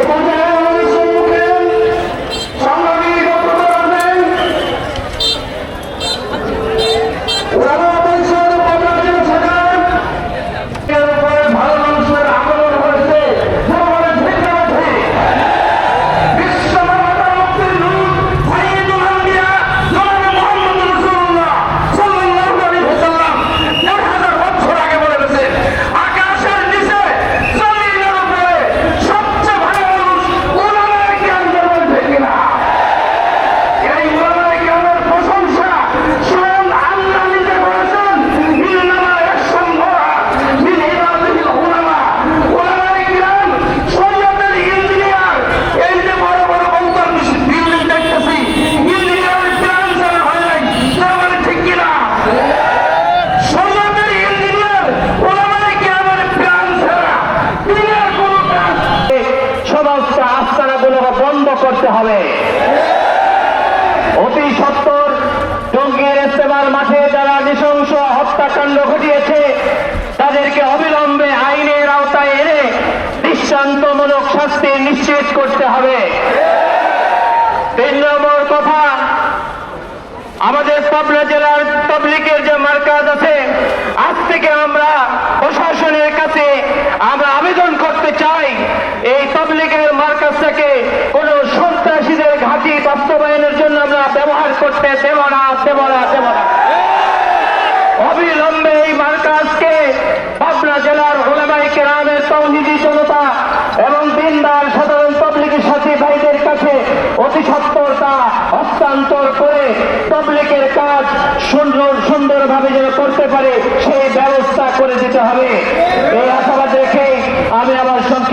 এবং করতে হবে। অতি সত্তর টঙ্গীর ইস্তেমার মাঠে যারা নৃশংস হত্যাকাণ্ড ঘটিয়েছে, তাদেরকে অবিলম্বে আইনের আওতায় এনে দৃষ্টান্তমূলক শাস্তি নিশ্চিত করতে হবে। তিন নম্বর কথা, আমাদের পাবনা জেলার বাস্তবায়নের জন্য আমরা ব্যবহার করতে দেব না দেব না দেব না। অবিলম্বে এই মার্কাজকে পাবনা জেলার ওলামাই কেরামের তৌহিদি জনতা এবং দিনদার সাধারণ পাবলিকের সাথী ভাইদের কাছে অতি সত্তরতা হস্তান্তর করে পাবলিকের কাজ সুন্দর, সুন্দরভাবে যেন করতে পারে, সেই ব্যবস্থা করে দিতে হবে এই আশাবাদ রেখে আমি আমার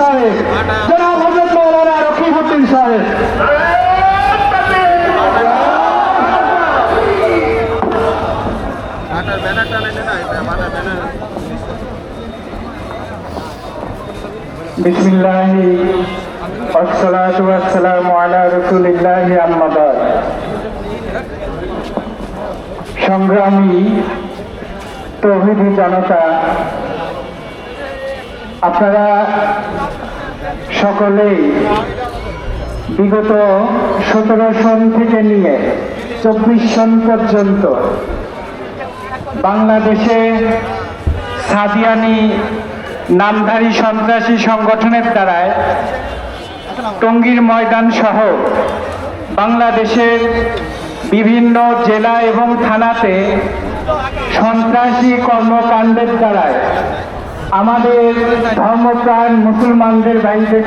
সাহেব। জনাব হজরত মৌলানা রকিবুদ্দিন সাহেব। বিসমিল্লাহ আসসালাতু ওয়াসসালামু সংগ্রামী তৌহিদি জনতা আপনারা সকলেই বিগত সতেরো সন থেকে নিয়ে চব্বিশ সন পর্যন্ত বাংলাদেশে সাদিয়ানি নামধারী সন্ত্রাসী সংগঠনের দ্বারায় টঙ্গীর ময়দান সহ বাংলাদেশের বিভিন্ন জেলা এবং থানাতে সন্ত্রাসী কর্মকাণ্ডের দ্বারায় আমাদের ধর্মপ্রাণ মুসলমানদের বাইরে